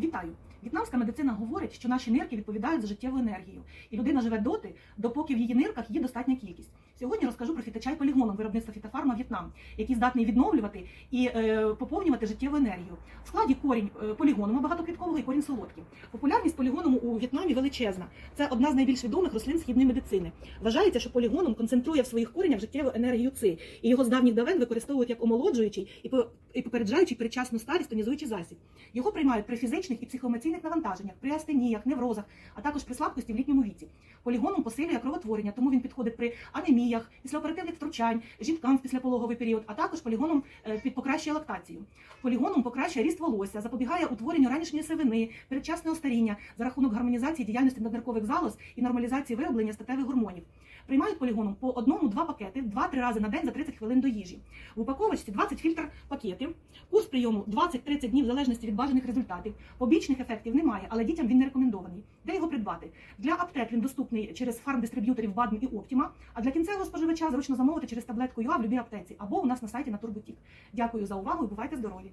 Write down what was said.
Вітаю! В'єтнамська медицина говорить, що наші нирки відповідають за життєву енергію, і людина живе доти, допоки в її нирках є достатня кількість. Сьогодні розкажу про фіточай полігоном виробництва фітофарма В'єтнам, який здатний відновлювати і е, поповнювати життєву енергію. В складі корінь е, полігоному багатоквіткового і корінь солодкий. Популярність полігоному у В'єтнамі величезна. Це одна з найбільш відомих рослин східної медицини. Вважається, що полігоном концентрує в своїх коренях життєву енергію ци, і його з давніх давен використовують як омолоджуючий і по- і попереджаючий передчасну старість тонізуючий засіб. Його приймають при фізичних і психоемоційних навантаженнях, при астеніях, неврозах, а також при слабкості в літньому віці. Полігоном посилює кровотворення, тому він підходить при анеміях, післяоперативних втручань, жінкам в післяпологовий період, а також полігоном е, під покращує лактацію. Полігоном покращує ріст волосся, запобігає утворенню ранішньої сивини, передчасного старіння за рахунок гармонізації діяльності надниркових залоз і нормалізації вироблення статевих гормонів. Приймають полігоном по одному-два пакети 2-3 рази на день за 30 хвилин до їжі. В упаковочці 20 фільтр пакетів. Курс прийому 20-30 днів в залежності від бажаних результатів. Побічних ефектів немає, але дітям він не рекомендований. Де його придбати? Для аптек він доступний через фармдистриб'юторів Бадм і Оптіма, а для кінцевого споживача зручно замовити через таблетку ЮА в любій аптеці або у нас на сайті Натурбутік. Дякую за увагу і бувайте здорові!